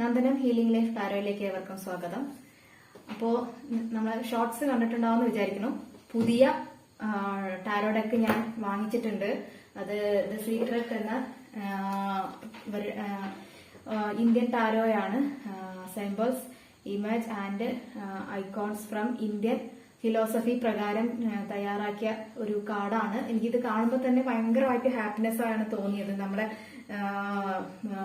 Nandanam healing life പാരോയിലേക്ക് ഏവർക്കും സ്വാഗതം. അപ്പോ നമ്മൾ ഷോർട്സ് കണ്ടിട്ടുണ്ടാവുമെന്ന് വിചാരിക്കുന്നു. പുതിയ ടാരോ ഡെക്ക് ഞാൻ വാങ്ങിച്ചിട്ടുണ്ട്. അത് ദ സീക്രട്ട് എന്ന Indian ടാരോയാണ് symbols image and icons from Indian philosophy പ്രകാരം തയ്യാറാക്കിയ ഒരു കാർഡാണ് എനിക്കിത് കാണുമ്പോൾ തന്നെ ഭയങ്കരമായിട്ട് ഹാപ്പിനെസ് ആണ് തോന്നിയത്. നമ്മുടെ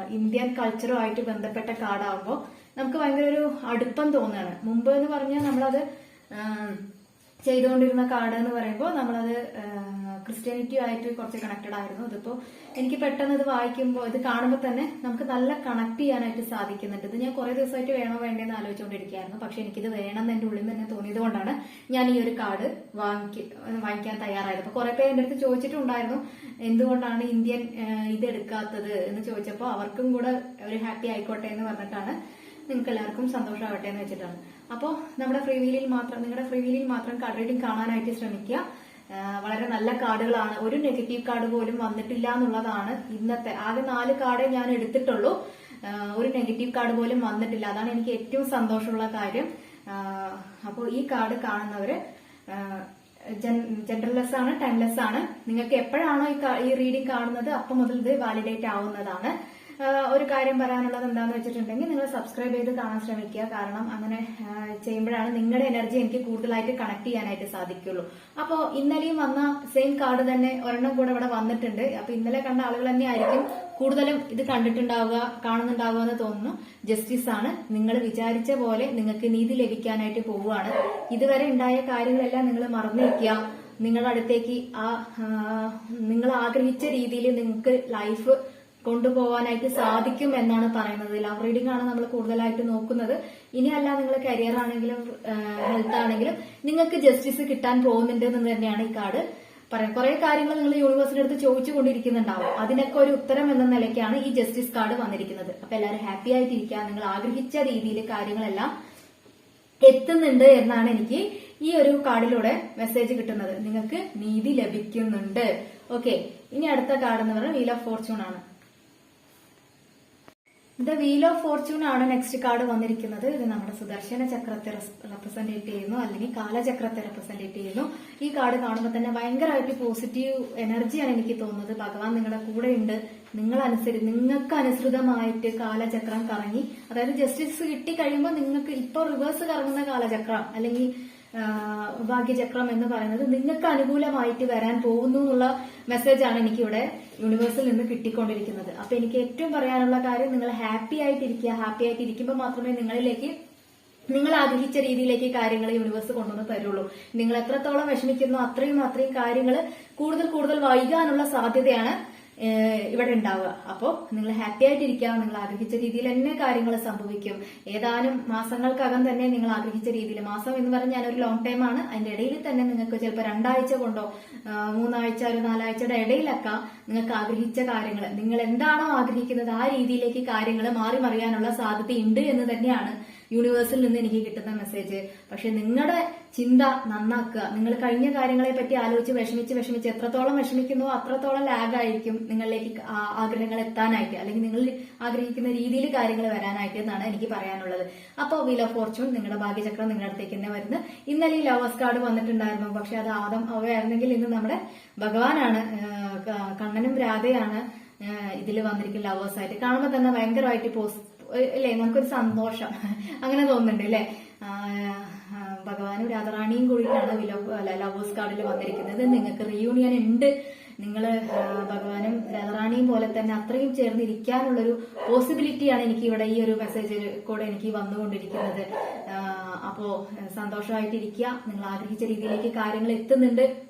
ഇന്ത്യൻ കൾച്ചറുമായിട്ട് ബന്ധപ്പെട്ട കാർഡാകുമ്പോൾ നമുക്ക് ഭയങ്കര ഒരു അടുപ്പം തോന്നുകയാണ് മുമ്പ് എന്ന് പറഞ്ഞാൽ നമ്മളത് ചെയ്തുകൊണ്ടിരുന്ന കാർഡ് എന്ന് പറയുമ്പോൾ നമ്മളത് ക്രിസ്ത്യാനിറ്റി ആയിട്ട് കുറച്ച് കണക്റ്റഡ് ആയിരുന്നു. ഇതിപ്പോ എനിക്ക് പെട്ടെന്ന് ഇത് വായിക്കുമ്പോൾ ഇത് കാണുമ്പോൾ തന്നെ നമുക്ക് നല്ല കണക്ട് ചെയ്യാനായിട്ട് സാധിക്കുന്നുണ്ട്. ഇത് ഞാൻ കുറെ ദിവസമായിട്ട് വേണോ വേണ്ടെന്ന് ആലോചിച്ചുകൊണ്ടിരിക്കുകയായിരുന്നു. പക്ഷെ എനിക്കിത് വേണം എന്ന് എന്റെ ഉള്ളിൽ തന്നെ തോന്നിയത് കൊണ്ടാണ് ഞാൻ ഈ ഒരു കാർഡ് വാങ്ങിക്ക വാങ്ങിക്കാൻ തയ്യാറായത്. അപ്പൊ കുറെ പേര് എന്റെ അടുത്ത് ചോദിച്ചിട്ടുണ്ടായിരുന്നു എന്തുകൊണ്ടാണ് ഇന്ത്യൻ ഇത് എടുക്കാത്തത് എന്ന് ചോദിച്ചപ്പോൾ അവർക്കും കൂടെ ഒരു ഹാപ്പി ആയിക്കോട്ടെ എന്ന് പറഞ്ഞിട്ടാണ് നിങ്ങൾക്ക് എല്ലാവർക്കും സന്തോഷമാവട്ടെ എന്ന് വെച്ചിട്ടാണ്. അപ്പോൾ നമ്മുടെ ഫ്രീ വീലിൽ മാത്രം നിങ്ങളുടെ ഫ്രീ വീലിൽ മാത്രം കാർഡ് റീഡിംഗ് കാണാനായിട്ട് ശ്രമിക്കുക. വളരെ നല്ല കാർഡുകളാണ്. ഒരു നെഗറ്റീവ് കാർഡ് പോലും വന്നിട്ടില്ല എന്നുള്ളതാണ് ഇന്നത്തെ. ആകെ നാല് കാർഡേ ഞാൻ എടുത്തിട്ടുള്ളൂ. ഒരു നെഗറ്റീവ് കാർഡ് പോലും വന്നിട്ടില്ല. അതാണ് എനിക്ക് ഏറ്റവും സന്തോഷമുള്ള കാര്യം. അപ്പോൾ ഈ കാർഡ് കാണുന്നവര് ജനറൽലെസ് ആണ് ടൈംലെസ് ആണ്. നിങ്ങൾക്ക് എപ്പോഴാണോ ഈ റീഡിംഗ് കാണുന്നത് അപ്പം മുതൽ ഇത് വാലിഡേറ്റ് ആവുന്നതാണ്. ഒരു കാര്യം പറയാനുള്ളത് എന്താന്ന് വെച്ചിട്ടുണ്ടെങ്കിൽ നിങ്ങൾ സബ്സ്ക്രൈബ് ചെയ്ത് കാണാൻ ശ്രമിക്കുക. കാരണം അങ്ങനെ ചെയ്യുമ്പോഴാണ് നിങ്ങളുടെ എനർജി എനിക്ക് കൂടുതലായിട്ട് കണക്ട് ചെയ്യാനായിട്ട് സാധിക്കുള്ളൂ. അപ്പോൾ ഇന്നലെയും വന്ന സെയിം കാർഡ് തന്നെ ഒരെണ്ണം കൂടെ ഇവിടെ വന്നിട്ടുണ്ട്. അപ്പൊ ഇന്നലെ കണ്ട ആളുകൾ തന്നെ ആയിരിക്കും കൂടുതലും ഇത് കണ്ടിട്ടുണ്ടാവുക കാണുന്നുണ്ടാവുക എന്ന് തോന്നുന്നു. ജസ്റ്റിസ് ആണ്. നിങ്ങൾ വിചാരിച്ച പോലെ നിങ്ങൾക്ക് നീതി ലഭിക്കാനായിട്ട് പോവുകയാണ്. ഇതുവരെ ഉണ്ടായ കാര്യങ്ങളെല്ലാം നിങ്ങൾ മറന്നു വെക്കുക നിങ്ങളുടെ അടുത്തേക്ക് ആ, നിങ്ങൾ ആഗ്രഹിച്ച രീതിയിൽ നിങ്ങൾക്ക് ലൈഫ് കൊണ്ടുപോകാനായിട്ട് സാധിക്കും എന്നാണ് പറയുന്നത്. ലവ് റീഡിംഗ് ആണ് നമ്മൾ കൂടുതലായിട്ട് നോക്കുന്നത്. ഇനിയല്ല നിങ്ങൾ കരിയർ ആണെങ്കിലും ഹെൽത്ത് ആണെങ്കിലും നിങ്ങൾക്ക് ജസ്റ്റിസ് കിട്ടാൻ പോകുന്നുണ്ട് എന്ന് തന്നെയാണ് ഈ കാർഡ്. പറയാം കുറെ കാര്യങ്ങൾ നിങ്ങൾ യൂണിവേഴ്സിന്റെ അടുത്ത് ചോദിച്ചു കൊണ്ടിരിക്കുന്നുണ്ടാവും. അതിനൊക്കെ ഒരു ഉത്തരം എന്ന നിലയ്ക്കാണ് ഈ ജസ്റ്റിസ് കാർഡ് വന്നിരിക്കുന്നത്. അപ്പൊ എല്ലാവരും ഹാപ്പി ആയിട്ടിരിക്കുക നിങ്ങൾ ആഗ്രഹിച്ച രീതിയിൽ കാര്യങ്ങളെല്ലാം എത്തുന്നുണ്ട് എന്നാണ് എനിക്ക് ഈ ഒരു കാർഡിലൂടെ മെസ്സേജ് കിട്ടുന്നത്. നിങ്ങൾക്ക് നീതി ലഭിക്കുന്നുണ്ട്. ഓക്കെ ഇനി അടുത്ത കാർഡ് എന്ന് പറഞ്ഞാൽ വീൽ ഓഫ് ഫോർച്യൂൺ ആണ്. ദ വീൽ ഓഫ് ഫോർച്യൂൺ ആണ് നെക്സ്റ്റ് കാർഡ് വന്നിരിക്കുന്നത്. ഇത് നമ്മുടെ സുദർശന ചക്രത്തെ റെപ്രസെന്റേറ്റ് ചെയ്യുന്നു അല്ലെങ്കിൽ കാലചക്രത്തെ റെപ്രസെന്റേറ്റ് ചെയ്യുന്നു. ഈ കാർഡ് കാണുമ്പോൾ തന്നെ ഭയങ്കരമായിട്ട് പോസിറ്റീവ് എനർജിയാണ് എനിക്ക് തോന്നുന്നത്. ഭഗവാൻ നിങ്ങളുടെ കൂടെ ഉണ്ട്. നിങ്ങൾ അനുസരി നിങ്ങൾക്ക് അനുസൃതമായിട്ട് കാലചക്രം കറങ്ങി അതായത് ജസ്റ്റിസ് കിട്ടി കഴിയുമ്പോൾ നിങ്ങൾക്ക് ഇപ്പോൾ റിവേഴ്സ് കറങ്ങുന്ന കാലചക്രം അല്ലെങ്കിൽ ഭാഗ്യചക്രം എന്ന് പറയുന്നത് നിങ്ങൾക്ക് അനുകൂലമായിട്ട് വരാൻ പോകുന്നു എന്നുള്ള മെസ്സേജാണ് എനിക്കിവിടെ യൂണിവേഴ്സിൽ നിന്ന് കിട്ടിക്കൊണ്ടിരിക്കുന്നത്. അപ്പൊ എനിക്ക് ഏറ്റവും പറയാനുള്ള കാര്യം നിങ്ങൾ ഹാപ്പി ആയിട്ടിരിക്കുക. ഹാപ്പി ആയിട്ട് ഇരിക്കുമ്പോൾ മാത്രമേ നിങ്ങളിലേക്ക് നിങ്ങൾ ആഗ്രഹിച്ച രീതിയിലേക്ക് കാര്യങ്ങൾ യൂണിവേഴ്സ് കൊണ്ടുവന്ന് തരുള്ളൂ. നിങ്ങൾ എത്രത്തോളം വിഷമിക്കുന്നു അത്രയും അത്രയും കാര്യങ്ങൾ കൂടുതൽ കൂടുതൽ വൈകാനുള്ള സാധ്യതയാണ് ഇവിടെ ഉണ്ടാവുക. അപ്പോൾ നിങ്ങൾ ഹാപ്പി ആയിട്ടിരിക്കുക നിങ്ങൾ ആഗ്രഹിച്ച രീതിയിൽ തന്നെ കാര്യങ്ങൾ സംഭവിക്കും. ഏതാനും മാസങ്ങൾക്കകം തന്നെ നിങ്ങൾ ആഗ്രഹിച്ച രീതിയിൽ മാസം എന്ന് പറഞ്ഞാൽ ഒരു ലോങ് ടൈം ആണ്. അതിന്റെ ഇടയിൽ തന്നെ നിങ്ങൾക്ക് ചിലപ്പോൾ രണ്ടാഴ്ച കൊണ്ടോ മൂന്നാഴ്ച ഒരു നാലാഴ്ചയുടെ ഇടയിലൊക്കെ നിങ്ങൾക്ക് ആഗ്രഹിച്ച കാര്യങ്ങൾ നിങ്ങൾ എന്താണോ ആഗ്രഹിക്കുന്നത് ആ രീതിയിലേക്ക് കാര്യങ്ങൾ മാറി മറിയാനുള്ള സാധ്യതയുണ്ട് എന്ന് തന്നെയാണ് യൂണിവേഴ്സിൽ നിന്ന് എനിക്ക് കിട്ടുന്ന മെസ്സേജ് പക്ഷെ നിങ്ങളുടെ ചിന്ത നന്നാക്കുക. നിങ്ങൾ കഴിഞ്ഞ കാര്യങ്ങളെ പറ്റി ആലോചിച്ച് വിഷമിച്ച് വിഷമിച്ച് എത്രത്തോളം വിഷമിക്കുന്നോ അത്രത്തോളം ലാഗായിരിക്കും നിങ്ങളിലേക്ക് ആഗ്രഹങ്ങൾ എത്താനായിട്ട് അല്ലെങ്കിൽ നിങ്ങൾ ആഗ്രഹിക്കുന്ന രീതിയിൽ കാര്യങ്ങൾ വരാനായിട്ട് എന്നാണ് എനിക്ക് പറയാനുള്ളത്. അപ്പോൾ വീൽ ഓഫ് ഫോർച്യൂൺ നിങ്ങളുടെ ഭാഗ്യചക്രം നിങ്ങളുടെ അടുത്തേക്ക് തന്നെ വരുന്നത് ഇന്നലെ ഈ ലവേഴ്സ് കാർഡ് വന്നിട്ടുണ്ടായിരുന്നു. പക്ഷെ അത് ആദം അവയായിരുന്നെങ്കിൽ ഇന്ന് നമ്മുടെ ഭഗവാനാണ് കണ്ണനും രാധയാണ് ഇതിൽ വന്നിരിക്കുന്ന ലവേഴ്സ് ആയിട്ട്. കാണുമ്പോൾ തന്നെ ഭയങ്കരമായിട്ട് പോസ് അല്ലേ? നമുക്കൊരു സന്തോഷം. അങ്ങനെ തോന്നുന്നുണ്ട് അല്ലേ? ഭഗവാനും രാധാറാണിയും കൂടിയിട്ടാണ് ലവേഴ്സ് കാർഡിൽ വന്നിരിക്കുന്നത്. നിങ്ങൾക്ക് റിയൂണിയൻ ഉണ്ട്. നിങ്ങൾ ഭഗവാനും രാധാറാണിയും പോലെ തന്നെ അത്രയും ചേർന്നിരിക്കാനുള്ളൊരു പോസിബിലിറ്റിയാണ് എനിക്ക് ഇവിടെ ഈ ഒരു മെസ്സേജ് കൂടെ എനിക്ക് വന്നുകൊണ്ടിരിക്കുന്നത്. അപ്പോ സന്തോഷമായിട്ടിരിക്കുക. നിങ്ങൾ ആഗ്രഹിച്ച രീതിയിലേക്ക് കാര്യങ്ങൾ എത്തുന്നുണ്ട്.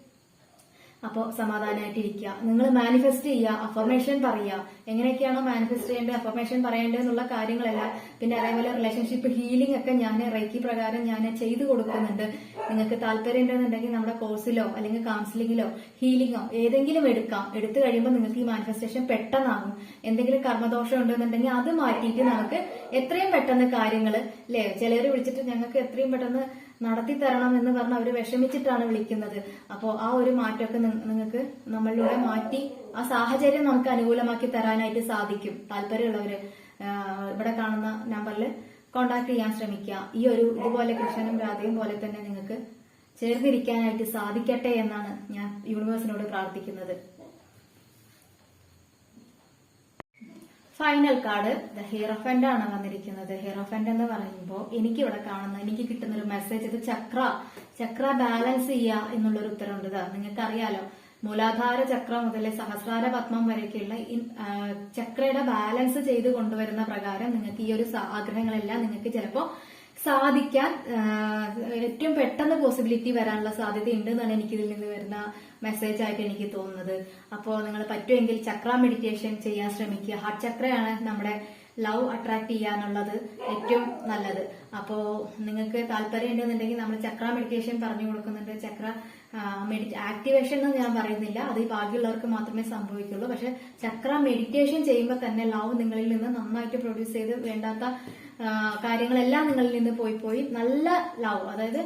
അപ്പോൾ സമാധാനമായിട്ടിരിക്കുക നിങ്ങൾ മാനിഫെസ്റ്റ് ചെയ്യുക അഫർമേഷൻ പറയുക. എങ്ങനെയൊക്കെയാണോ മാനിഫെസ്റ്റ് ചെയ്യേണ്ടത് അഫർമേഷൻ പറയേണ്ടത് എന്നുള്ള കാര്യങ്ങളെല്ലാം. പിന്നെ അതേപോലെ റിലേഷൻഷിപ്പ് ഹീലിംഗ് ഒക്കെ ഞാൻ റൈക്കി പ്രകാരം ഞാൻ ചെയ്തു കൊടുക്കുന്നുണ്ട്. നിങ്ങൾക്ക് താല്പര്യം ഉണ്ടെന്നുണ്ടെങ്കിൽ നമ്മുടെ കോഴ്സിലോ അല്ലെങ്കിൽ കൗൺസിലിങ്ങിലോ ഹീലിംഗോ ഏതെങ്കിലും എടുക്കാം. എടുത്തു കഴിയുമ്പോൾ നിങ്ങൾക്ക് ഈ മാനിഫെസ്റ്റേഷൻ പെട്ടെന്നാകും. എന്തെങ്കിലും കർമ്മദോഷം ഉണ്ടെന്നുണ്ടെങ്കിൽ അത് മാറ്റിയിട്ട് നമുക്ക് എത്രയും പെട്ടെന്ന് കാര്യങ്ങൾ അല്ലേ ചിലർ വിളിച്ചിട്ട് ഞങ്ങൾക്ക് എത്രയും പെട്ടെന്ന് നടത്തി തരണം എന്ന് പറഞ്ഞ് അവർ വിഷമിച്ചിട്ടാണ് വിളിക്കുന്നത്. അപ്പോ ആ ഒരു മാറ്റമൊക്കെ നിങ്ങൾക്ക് നമ്മളിലൂടെ മാറ്റി ആ സാഹചര്യം നമുക്ക് അനുകൂലമാക്കി തരാനായിട്ട് സാധിക്കും. താല്പര്യമുള്ളവര് ഇവിടെ കാണുന്ന നമ്പറിൽ കോണ്ടാക്ട് ചെയ്യാൻ ശ്രമിക്കുക. ഈ ഒരു ഇതുപോലെ കൃഷ്ണനും രാധയും പോലെ തന്നെ നിങ്ങൾക്ക് ചേർന്നിരിക്കാനായിട്ട് സാധിക്കട്ടെ എന്നാണ് ഞാൻ യൂണിവേഴ്സിനോട് പ്രാർത്ഥിക്കുന്നത്. ഫൈനൽ കാർഡ് ദ ഹീറോഫന്റ് ആണ് വന്നിരിക്കുന്നത്. ഹീറോഫന്റ് എന്ന് പറയുമ്പോൾ എനിക്ക് ഇവിടെ കാണുന്ന എനിക്ക് കിട്ടുന്ന ഒരു മെസ്സേജ് ഇത് ചക്ര ചക്ര ബാലൻസ് ചെയ്യുക എന്നുള്ളൊരു ഉത്തരവുണ്ട് ഇതാ നിങ്ങൾക്ക് അറിയാലോ മൂലാധാര ചക്ര മുതൽ സഹസ്രാര പത്മം വരെയൊക്കെയുള്ള ചക്രയുടെ ബാലൻസ് ചെയ്ത് കൊണ്ടുവരുന്ന പ്രകാരം നിങ്ങൾക്ക് ഈ ഒരു ആഗ്രഹങ്ങളെല്ലാം നിങ്ങൾക്ക് ചിലപ്പോൾ സാധിക്കാൻ ഏറ്റവും പെട്ടെന്ന് പോസിബിലിറ്റി വരാനുള്ള സാധ്യത ഉണ്ട് എന്നാണ് എനിക്കിതിൽ നിന്ന് വരുന്ന മെസ്സേജ് ആയിട്ട് എനിക്ക് തോന്നുന്നത്. അപ്പോൾ നിങ്ങൾ പറ്റുമെങ്കിൽ ചക്ര മെഡിറ്റേഷൻ ചെയ്യാൻ ശ്രമിക്കുക. ഹാർട്ട് ചക്രയാണ് നമ്മുടെ ലവ് അട്രാക്ട് ചെയ്യാനുള്ളത് ഏറ്റവും നല്ലത്. അപ്പോ നിങ്ങൾക്ക് താല്പര്യം ഉണ്ടെന്നുണ്ടെങ്കിൽ നമ്മൾ ചക്ര മെഡിറ്റേഷൻ പറഞ്ഞു കൊടുക്കുന്നുണ്ട്. ചക്ര ആക്ടിവേഷൻ എന്ന് ഞാൻ പറയുന്നില്ല. അത് ഈ ബാക്കിയുള്ളവർക്ക് മാത്രമേ സംഭവിക്കുള്ളൂ. പക്ഷെ ചക്ര മെഡിറ്റേഷൻ ചെയ്യുമ്പോൾ തന്നെ ലവ് നിങ്ങളിൽ നിന്ന് നന്നായിട്ട് പ്രൊഡ്യൂസ് ചെയ്ത് വേണ്ടാത്ത കാര്യങ്ങളെല്ലാം നിങ്ങളിൽ നിന്ന് പോയി പോയി നല്ല ലവ് അതായത്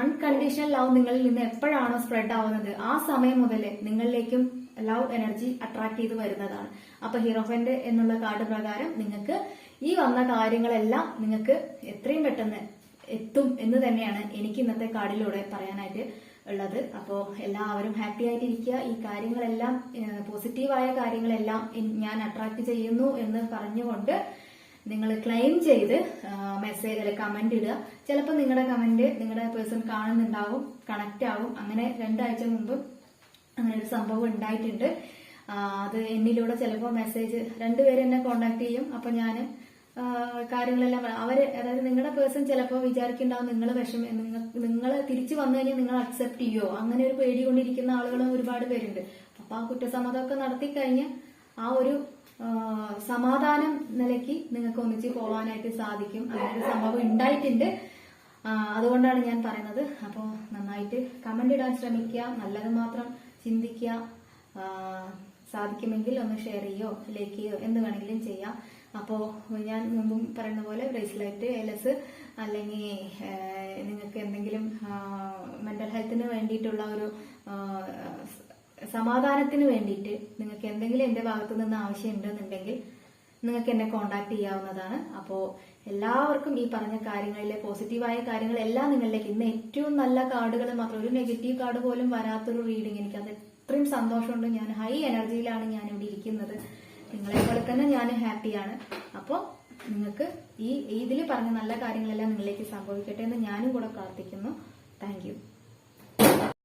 അൺകണ്ടീഷണൽ ലവ് നിങ്ങളിൽ നിന്ന് എപ്പോഴാണോ സ്പ്രെഡ് ആവുന്നത്? ആ സമയം മുതൽ നിങ്ങളിലേക്കും ലവ് എനർജി അട്രാക്ട് ചെയ്ത് വരുന്നതാണ്. അപ്പൊ ഹീറോഫന്റ് എന്നുള്ള കാർഡ് പ്രകാരം നിങ്ങൾക്ക് ഈ വന്ന കാര്യങ്ങളെല്ലാം നിങ്ങൾക്ക് എത്രയും പെട്ടെന്ന് എത്തും എന്ന് തന്നെയാണ് എനിക്ക് ഇന്നത്തെ കാർഡിലൂടെ പറയാനായിട്ട് ഉള്ളത്. അപ്പോൾ എല്ലാവരും ഹാപ്പി ആയിട്ടിരിക്കുക. ഈ കാര്യങ്ങളെല്ലാം പോസിറ്റീവായ കാര്യങ്ങളെല്ലാം ഞാൻ അട്രാക്ട് ചെയ്യുന്നു എന്ന് പറഞ്ഞുകൊണ്ട് നിങ്ങൾ ക്ലെയിം ചെയ്ത് മെസ്സേജ് അല്ലെ കമന്റ് ഇടുക. ചിലപ്പോൾ നിങ്ങളുടെ കമന്റ് നിങ്ങളുടെ പേഴ്സൺ കാണുന്നുണ്ടാവും കണക്ട് ആവും. അങ്ങനെ രണ്ടാഴ്ച മുമ്പ് അങ്ങനെ ഒരു സംഭവം ഉണ്ടായിട്ടുണ്ട്. അത് എന്നിലൂടെ ചിലപ്പോൾ മെസ്സേജ് രണ്ടുപേരും എന്നെ കോണ്ടാക്ട് ചെയ്യും. അപ്പൊ ഞാൻ കാര്യങ്ങളെല്ലാം അവർ അതായത് നിങ്ങളുടെ പേഴ്സൺ ചിലപ്പോൾ വിചാരിക്കുന്നുണ്ടാവും നിങ്ങൾ വിഷമം നിങ്ങൾ തിരിച്ചു വന്നു കഴിഞ്ഞാൽ നിങ്ങൾ അക്സെപ്റ്റ് ചെയ്യോ? അങ്ങനെ ഒരു പേടി കൊണ്ടിരിക്കുന്ന ആളുകളും ഒരുപാട് പേരുണ്ട്. അപ്പൊ ആ കുറ്റസമ്മതമൊക്കെ നടത്തി കഴിഞ്ഞ് ആ ഒരു സമാധാനം നിലയ്ക്ക് നിങ്ങൾക്ക് ഒന്നിച്ച് പോകാനായിട്ട് സാധിക്കും. അങ്ങനെ ഒരു സംഭവം ഉണ്ടായിട്ടുണ്ട്. അതുകൊണ്ടാണ് ഞാൻ പറയുന്നത്. അപ്പോൾ നന്നായിട്ട് കമന്റ് ഇടാൻ ശ്രമിക്കുക. നല്ലത് മാത്രം ചിന്തിക്കുക. സാധിക്കുമെങ്കിൽ ഒന്ന് ഷെയർ ചെയ്യോ ലൈക്ക് ചെയ്യോ എന്ത് വേണമെങ്കിലും ചെയ്യാം. അപ്പോൾ ഞാൻ മുമ്പും പറയുന്ന പോലെ ബ്രേസ്ലൈറ്റ് എൽ എസ് അല്ലെങ്കിൽ നിങ്ങൾക്ക് എന്തെങ്കിലും മെന്റൽ ഹെൽത്തിന് വേണ്ടിയിട്ടുള്ള ഒരു സമാധാനത്തിന് വേണ്ടിയിട്ട് നിങ്ങൾക്ക് എന്തെങ്കിലും എന്റെ ഭാഗത്തു നിന്ന് ആവശ്യം ഉണ്ടെന്നുണ്ടെങ്കിൽ നിങ്ങൾക്ക് എന്നെ കോണ്ടാക്ട് ചെയ്യാവുന്നതാണ്. അപ്പോൾ എല്ലാവർക്കും ഈ പറഞ്ഞ കാര്യങ്ങളിലെ പോസിറ്റീവായ കാര്യങ്ങളെല്ലാം നിങ്ങളിലേക്ക് ഇന്ന് ഏറ്റവും നല്ല കാർഡുകൾ മാത്രം ഒരു നെഗറ്റീവ് കാർഡ് പോലും വരാത്തൊരു റീഡിങ് എനിക്ക് അത് എത്രയും സന്തോഷമുണ്ട്. ഞാൻ ഹൈ എനർജിയിലാണ് ഞാൻ ഇവിടെ ഇരിക്കുന്നത്. നിങ്ങളെ പോലെ തന്നെ ഞാൻ ഹാപ്പിയാണ് അപ്പോൾ നിങ്ങൾക്ക് ഈ ഇതിൽ പറഞ്ഞ നല്ല കാര്യങ്ങളെല്ലാം നിങ്ങളിലേക്ക് സംഭവിക്കട്ടെ എന്ന് ഞാനും കൂടെ പ്രാർത്ഥിക്കുന്നു. താങ്ക്